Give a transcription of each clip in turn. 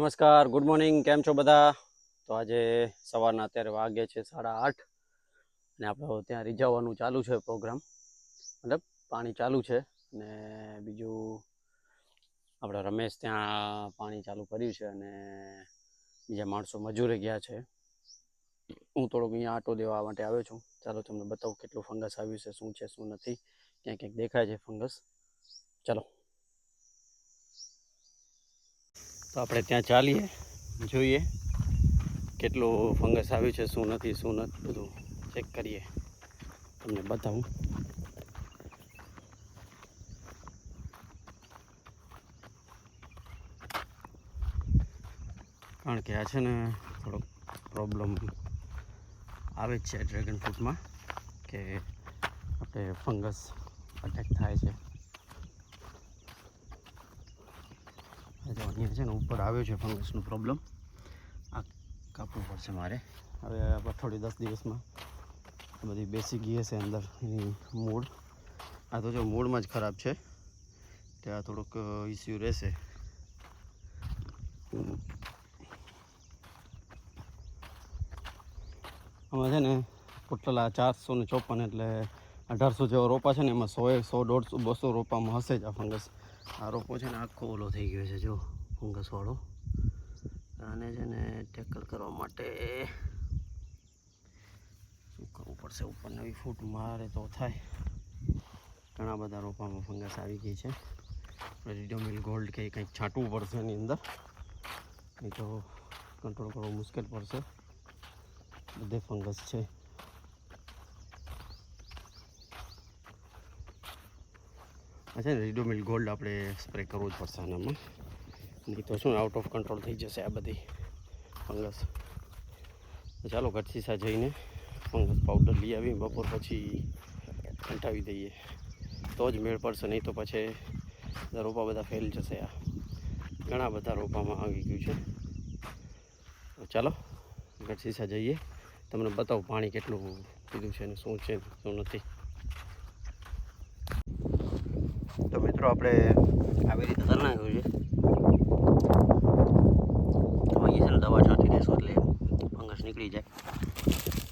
નમસ્કાર good morning કેમ છો બધા? તો આજે સવારના અત્યારે વાગે છે સાડા આઠ અને આપણે ત્યાં રીઝાવવાનું ચાલુ છે પ્રોગ્રામ મતલબ પાણી ચાલુ છે અને બીજું આપણે રમેશ ત્યાં પાણી ચાલુ કર્યું છે અને બીજા માણસો મજૂરે ગયા છે. હું થોડોક અહીંયા આટો દેવા માટે આવ્યો છું. ચાલો તમને બતાવું કેટલું ફંગસ આવ્યું છે, શું છે, શું નથી. ક્યાંક ક્યાંક દેખાય છે ફંગસ. ચાલો. તો આપણે ત્યાં ચાલીએ, જોઈએ કેટલું ફંગસ આવ્યું છે, શું નથી શું નથી, બધું ચેક કરીએ. તમને બતાવું. કારણ કે આ છે ને થોડોક પ્રોબ્લેમ આવે જ છે ડ્રેગન ફ્રૂટમાં કે આપણે ફંગસ અટેક થાય છે. જો અહીંયા છે ને, ઉપર આવ્યો છે ફંગસનો પ્રોબ્લેમ આ કાપવું પડશે મારે. હવે આ દસ દિવસમાં બધી બેસી ગઈ હશે અંદર એની મૂળ. આ તો જો મૂળમાં જ ખરાબ છે. ત્યાં થોડુંક ઇસ્યુ રહેશે. આમાં છે ને પોટલા ચારસો ને ચોપન એટલે અઢારસો જેવા રોપા છે ને એમાં સો સો, દોઢસો, બસો રોપામાં હશે જ આ ફંગસ. આ રોપો છે ને આખો ઓલો થઈ ગયો છે, જો ફંગસવાળો આને છે ને ટેકલ કરવા માટે શું કરવું પડશે? ઉપર નવી ફૂટ મારે તો થાય. ઘણા બધા રોપામાં ફંગસ આવી ગઈ છે. રેડિયોમિલ ગોલ્ડ કે કંઈક છાંટવું પડશે એની અંદર. નહીં તો કંટ્રોલ કરવું મુશ્કેલ પડશે. બધે ફંગસ છે. આ છે ને રેડિયોમિલ ગોલ્ડ આપણે સ્પ્રે કરવું જ પડશે આનામાં નહીં તો શું આઉટ ઓફ કંટ્રોલ થઈ જશે આ બધી ફંગસ ચાલો ગટસીસા જઈને ફંગસ પાવડર લઈ આવી બપોર પછી કંટાવી દઈએ તો જ મેળ પડશે, નહીં તો પછી રોપા બધા ફેલ જશે આ. ઘણા બધા રોપામાં આવી ગયું છે. ચાલો ગટસીસા જઈએ. તમને બતાવું પાણી કેટલું કીધું છે ને શું છે શું નથી તો મિત્રો, આપણે આવી રીતે કરી નાખ્યું છે. અહીંયા છે ને દવા છાંટી દેશો એટલે ફંગસ નીકળી જાય.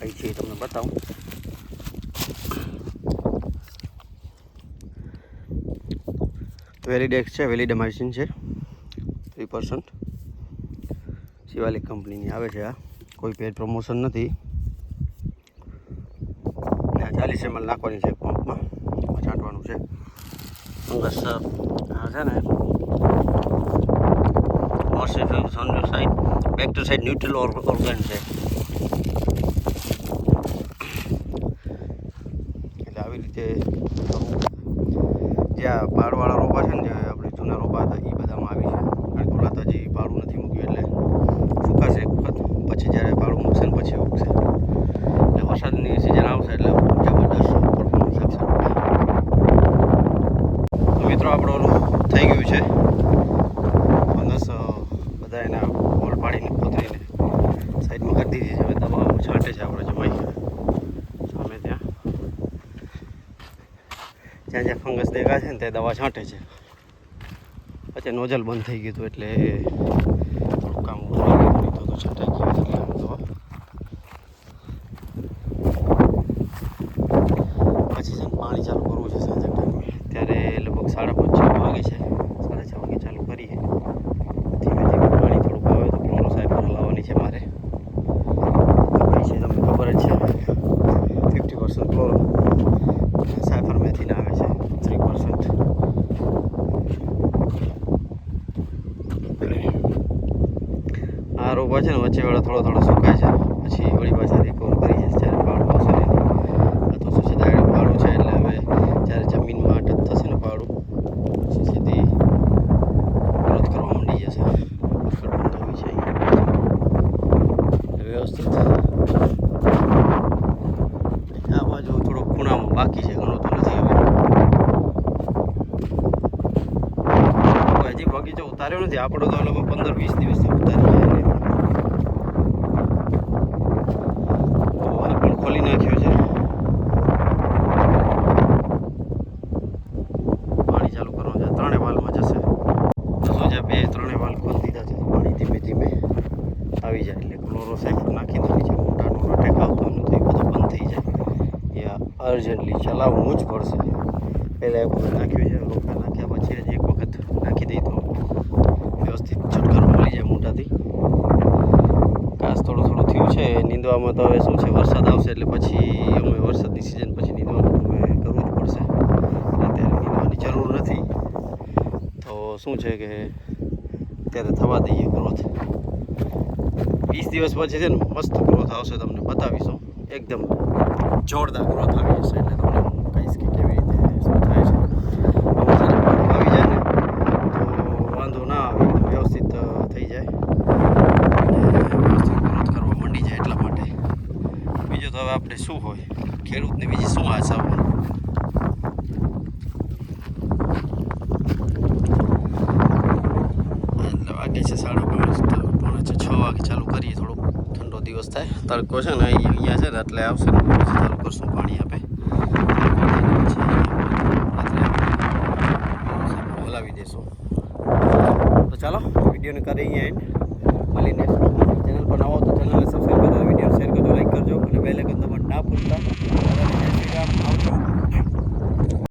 અહીં છે તમને બતાવું. વેલિડેક્સ છે, વેલિડેમાઇસિન છે. થ્રી પર્સન્ટ શિવાલિક કંપનીની આવે છે આ. કોઈ પેડ પ્રમોશન નથી. ચાલીસ એમએલ નાખવાની છે પંપમાં છાંટવાનું છે. આ છે ને. સાઇડ બેક્ટેસાઇડ ન્યુટ્રલ ઓર્ગન છે. એટલે આવી રીતે. જ્યાં પાડવાળા રોપા છે ને જે આપણે જૂના રોપા હતા એ બધામાં આવી છે કારણ કે ઓલા તો હજી પાડું નથી મૂક્યું એટલે સુકાશે એક વખત પછી જ્યારે પાડું મૂકશે ને પછી ઉગશે એટલે વરસાદની સિઝન આવશે એટલે જબરદસ્ત પરફોર્મન્સ આપશે તો મિત્રો આપણું ઓલું થઈ ગયું છે ફંગસ બધા એના હોલ પાડીને કોતરીને સાઈડમાં કરી દીધી છે. દવા છાંટે છે આપણે જમાઈ. સામે ત્યાં. જ્યાં જ્યાં ફંગસ દેખાય છે ને તે દવા છાંટે છે. પછી નોઝલ બંધ થઈ ગયું હતું એટલે થોડું કામ તો તો ગયું એટલે આમ પછી છે પાણી ચાલુ કરવું છે સાંજે ટાઈમે ત્યારે લગભગ સાડા પાંચ, છ વાગે છે. સાડા છ વાગે ચાલુ કરીએ ધીમે ધીમે પાણી થોડુંક આવે તો ક્લોરો સાહેબ હલાવવાની છે મારે આપણી છે તમને ખબર જ છે ફિફ્ટી પર્સન્ટ ક્લોરો સાયફર મેથીને આવે છે થ્રી પર્સન્ટ આ છે ને, વચ્ચે વાળા થોડો થોડો સુકાય છે. પછી વળી પાછા રિકવર કરી છે, જ્યારે પાડું આવશે ને આ તો શું છે દાયડું પાડું છે, એટલે હવે જ્યારે જમીનમાં અટક થશે ને પાડું પછી સીધી ગ્રોથ કરવા માંડી જશે. વ્યવસ્થિત. આ બાજુ થોડો ખૂણામાં બાકી છે, ઘણો તો નથી હજી બગીચો ઉતાર્યો નથી, આપણો તો પંદર વીસ દિવસથી ઉતાર્યો છે એને. તો હાલ પણ ખોલી નાખ્યો છે પાણી ચાલુ કરવાનું છે ત્રણે વાલમાં જશે તો શું છે બે ત્રણે વાલ ખોલી દીધા છે પાણી ધીમે ધીમે આવી જાય, એટલે ક્લોરોસાઇફર નાખી દેવી છે મોટાનો અટેક આવતો નથી બધું બંધ થઈ જાય. એ અર્જન્ટલી ચલાવવું જ પડશે. પહેલાં એક વખત નાખ્યું છે, રોપા નાખ્યા પછી જ એક વખત નાખી દઈ તો વ્યવસ્થિત છુટકારો મળી જાય મોટાથી ઘાસ થોડું થોડું થયું છે, નીંદવામાં તો હવે શું છે, વરસાદ આવશે એટલે પછી અમે વરસાદની સિઝન પછી નીંદવાનું અમે કરવું જ પડશે. અત્યારે નીંદવાની જરૂર નથી. તો શું છે કે અત્યારે થવા દઈએ ગ્રોથ વીસ દિવસ પછી છે ને મસ્ત ગ્રોથ આવશે તમને બતાવીશું. એકદમ જોરદાર ગ્રોથ આવી જશે એટલે તમને હું કહીશ કે કેવી રીતે શું થાય છે. આવી જાય ને, તો વાંધો ના આવે વ્યવસ્થિત થઈ જાય. વ્યવસ્થિત ગ્રોથ કરવા જાય એટલા માટે. બીજું તો હવે આપણે શું હોય? ખેડૂતને બીજી શું આશા હોય? એટલે છે સાડા પાંચ પોણા છ છ વાગે ચાલુ કરીએ થોડોક ઠંડો દિવસ થાય. તડકો છે ને, અહીં અહીંયા છે ને, એટલે આવશે ને ચાલુ કરશું, પાણી આપે. હલાવી દેશું. તો ચાલો, વિડીયોને કરી એન્ડ મળીને ચેનલ પર આવો તો ચેનલને સબસ્ક્રાઈબ કરજો વીડિયો શેર કરજો લાઈક કરજો. અને બેલેકન દબાવવાનું ના ભૂલતા.